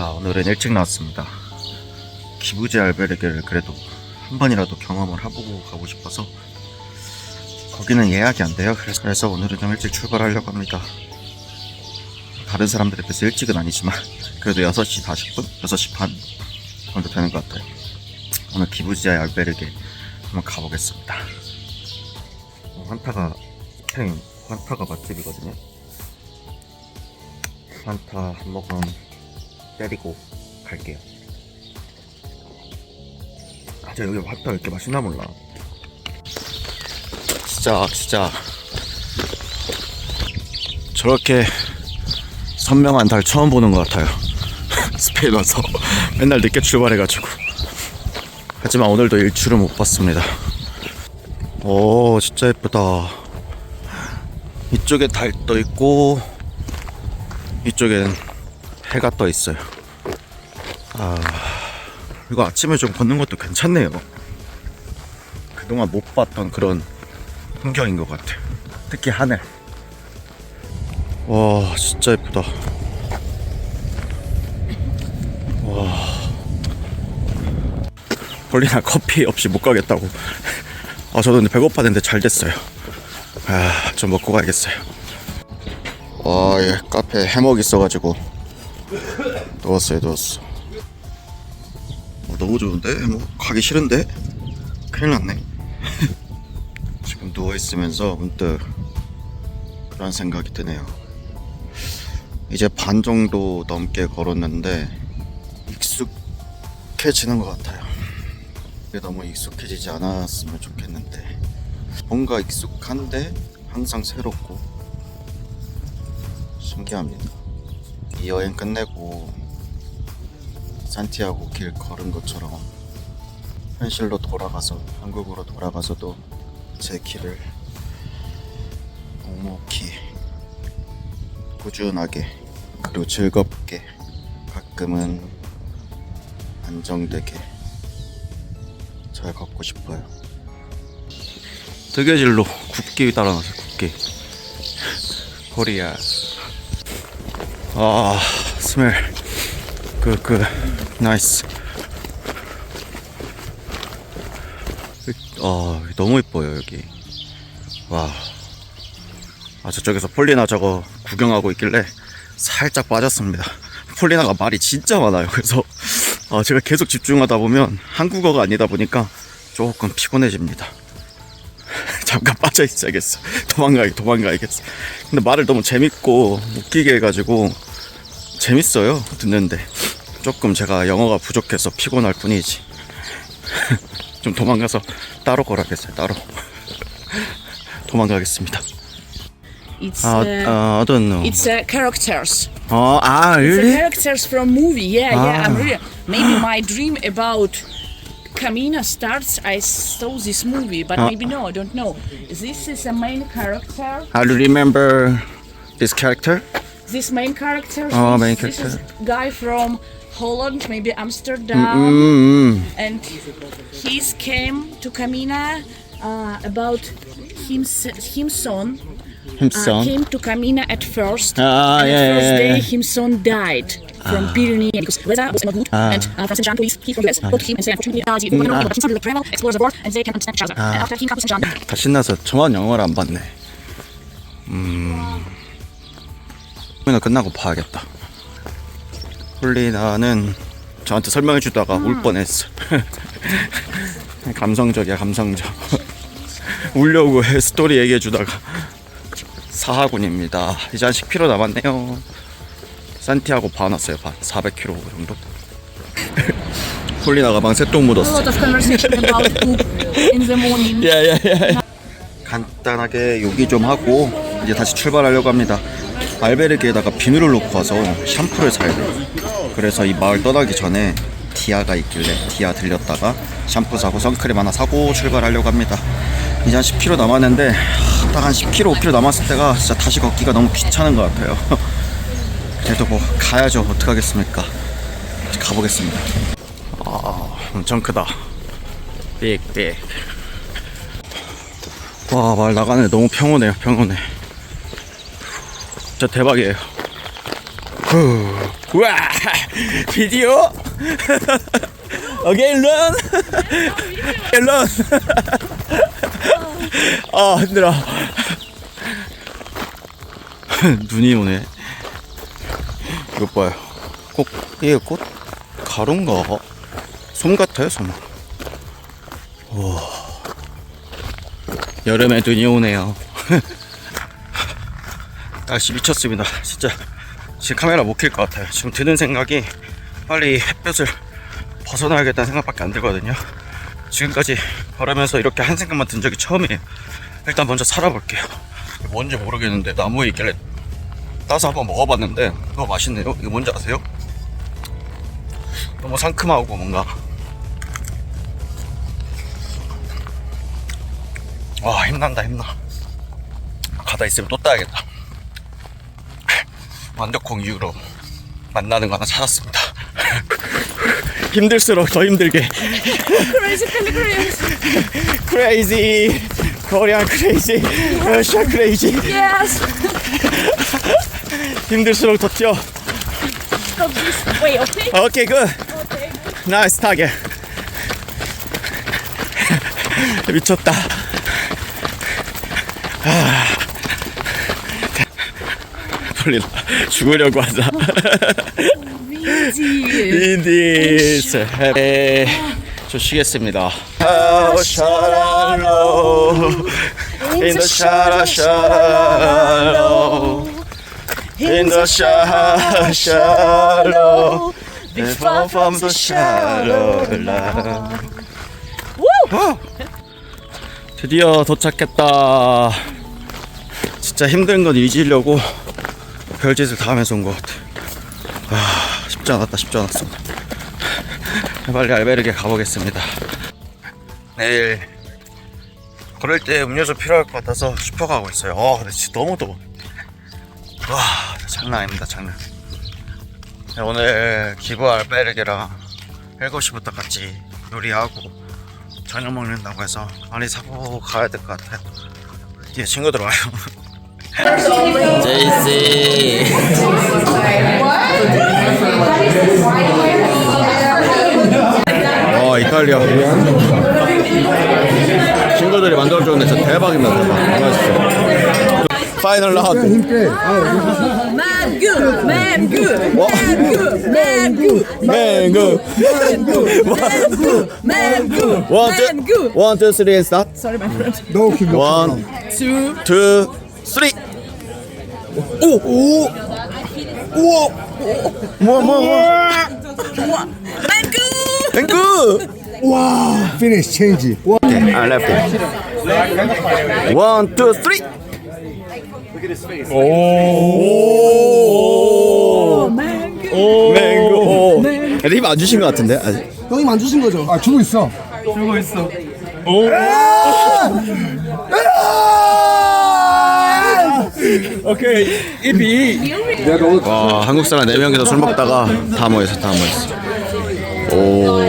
아, 오늘은 일찍 나왔습니다. 기부제 알베르게를 그래도 한 번이라도 경험을 해보고 가고 싶어서 거기는 예약이 안 돼요. 그래서, 오늘은 좀 일찍 출발하려고 합니다. 다른 사람들에 비해서 일찍은 아니지만 그래도 6시 40분? 6시 반 정도 되는 것 같아요. 오늘 기부제 알베르게 한번 가보겠습니다. 어, 환타가 스페인 환타가 맛집이거든요. 환타 한 모금 때리고 갈게요. 아, 저 여기 왜 이렇게 맛있나 몰라. 진짜, 진짜. 저렇게 선명한 달 처음 보는 것 같아요. 스페인 와서 맨날 늦게 출발해가지고. 하지만 오늘도 일출을 못 봤습니다. 오, 진짜 예쁘다. 이쪽에 달떠 있고, 이쪽엔 해가 떠 있어요. 아, 이거 아침에 좀 걷는 것도 괜찮네요. 그동안 못 봤던 그런 풍경인 것 같아. 특히 하늘. 와, 진짜 예쁘다. 와. 폴리나 커피 없이 못 가겠다고. 아, 저도 근데 배고팠는데 잘 됐어요. 아, 좀 먹고 가야겠어요. 와, 예, 카페 해먹 있어가지고 누웠어요, 누웠어. 어, 너무 좋은데? 해먹 가기 싫은데? 큰일 났네. 지금 누워 있으면서 문득 그런 생각이 드네요. 이제 반 정도 넘게 걸었는데 익숙해지는 것 같아요. 너무 익숙해지지 않았으면 좋겠는데 뭔가 익숙한데 항상 새롭고 신기합니다. 이 여행 끝내고 산티아고 길 걸은 것처럼 현실로 돌아가서 한국으로 돌아가서도 제 길을 묵묵히 꾸준하게 그리고 즐겁게 가끔은 안정되게 잘 걷고 싶어요. 뜨개질로 굽기 따라놨어요. 굽기. 코리아. 아 스멜. 그 그 나이스. 아 너무 이뻐요 여기. 와. 아 저쪽에서 폴리나 저거 구경하고 있길래 살짝 빠졌습니다. 폴리나가 말이 진짜 많아요. 그래서 아, 제가 계속 집중하다 보면 한국어가 아니다 보니까 조금 피곤해집니다. 잠깐 빠져 있어야겠어. 도망가야 도망가야겠어. 근데 말을 너무 재밌고 웃기게 해가지고 재밌어요. 듣는데 조금 제가 영어가 부족해서 피곤할 뿐이지. 좀 도망가서 따로 걸어야겠어요. 따로 도망가겠습니다. It's 아, uh, 아, I don't know. it's uh, characters. 어, 아, It's uh, really? characters from movie. Yeah, yeah. I'm Ah. really maybe my dream about Camina starts. I saw this movie, but Ah. maybe no, I don't know. This is a main character. I remember this character. This main character. Oh, this, main This is character. guy from Holland, maybe Amsterdam, 음, and he's came to Camina uh, about him's him son. uh, 힘선. came to Camina at first. Ah, and yeah, at first yeah, day, yeah. his son died from Pyrenees because weather was not good. Ah. And uh, from St. John to East, he's from US. Go to him and say, unfortunately, uh, the woman but he started to travel, explore the world, and they can understand each other. And after he comes to St. John, 다 신나서 저만 영어를 안 봤네. 음. 그러면 끝나고 봐야겠다. 홀리나는 저한테 설명해 주다가 울 뻔했어. 감성적이야, 감성적. 울려고 해 스토리 얘기해 주다가 사하군입니다. 이제 한 10km 남았네요. 산티아고 반 왔어요, 반. 400km 정도. 홀리나 가방 a 묻었어. 야야야. 간단하게 요기 좀 하고 이제 다시 출발하려고 합니다. 알베르게에다가 비누를 놓고 와서 샴푸를 사야 돼요. 그래서 이 마을 떠나기 전에 디아가 있길래 디아 들렸다가 샴푸 사고 선크림 하나 사고 출발하려고 합니다. 이제 한 10km 남았는데 딱 한 10km, 5km 남았을 때가 진짜 다시 걷기가 너무 귀찮은 것 같아요. 그래도 뭐 가야죠. 어떡하겠습니까? 가보겠습니다. 아, 엄청 크다. 빅빅. 와, 말 나가네. 너무 평온해요, 평온해. 진짜 대박이에요. 후. 우와 비디오? Again run 아 힘들어. 눈이 오네. 이것 봐요 꼭 이게 꽃 가루인가? 솜 같아요 솜. 우와. 여름에 눈이 오네요 날씨 미쳤습니다. 진짜 지금 카메라 못 킬 것 같아요. 지금 드는 생각이 빨리 햇볕을 벗어나야겠다는 생각밖에 안 들거든요. 지금까지 걸으면서 이렇게 한 생각만 든 적이 처음이에요. 일단 먼저 살아볼게요. 뭔지 모르겠는데 나무에 있길래 따서 한번 먹어봤는데 너무 맛있네요. 이거 뭔지 아세요? 너무 상큼하고 뭔가. 와 힘난다 힘나. 가다 있으면 또 따야겠다 완벽콩 이후로 만나는 거 하나 찾았습니다. 힘들수록 더 힘들게. Crazy Korean crazy. Russia crazy. Yes. 힘들수록 더 뛰어. Go this way, okay? 오케이 굿 나이스 타겟. 미쳤다 아. 풀리다 죽으려고 하자 인디스 네, 저 쉬겠습니다 아우 샤랄로 In the shara shallow In the sha- shallow And fall from the shallow 어! 드디어 도착했다 진짜 힘든 건 잊으려고 별짓을 다 하면서 온 것 같아. 아 쉽지 않았다 쉽지 않았어. 빨리 알베르게 가보겠습니다. 내일 걸을 때 음료수 필요할 것 같아서 슈퍼 가고 있어요. 어 근데 진짜 너무 더워. 와 장난 아닙니다 장난. 네, 오늘 기부 알베르게랑 7시부터 같이 요리하고 저녁 먹는다고 해서 많이 사고 가야 될 것 같아요. 뒤에 친구들 와요 제이씨 어 이탈리아 친구들이 만들어주는데 진짜 대박입니다 대박 맛있어 파이널 라운드 Man good, man good, 뭐? man good, man good, 맹구 man good, 원, man 투, good. 원, 투, 쓰리, 스타트 Sorry, my friend. No, keep 원, Two. 투, 쓰리 오! 오! 우와! 뭐, 뭐, 뭐 Man good. 맹구! Wow, finish, change 투, 쓰리 오! 오! 맹구 근데 힘안 주신 것 같은데 아직 형님 안 주신 거죠? 아, 주고 있어. 와 한국 사람 4명이서 술 먹다가 다 모였어 다 모였어. 오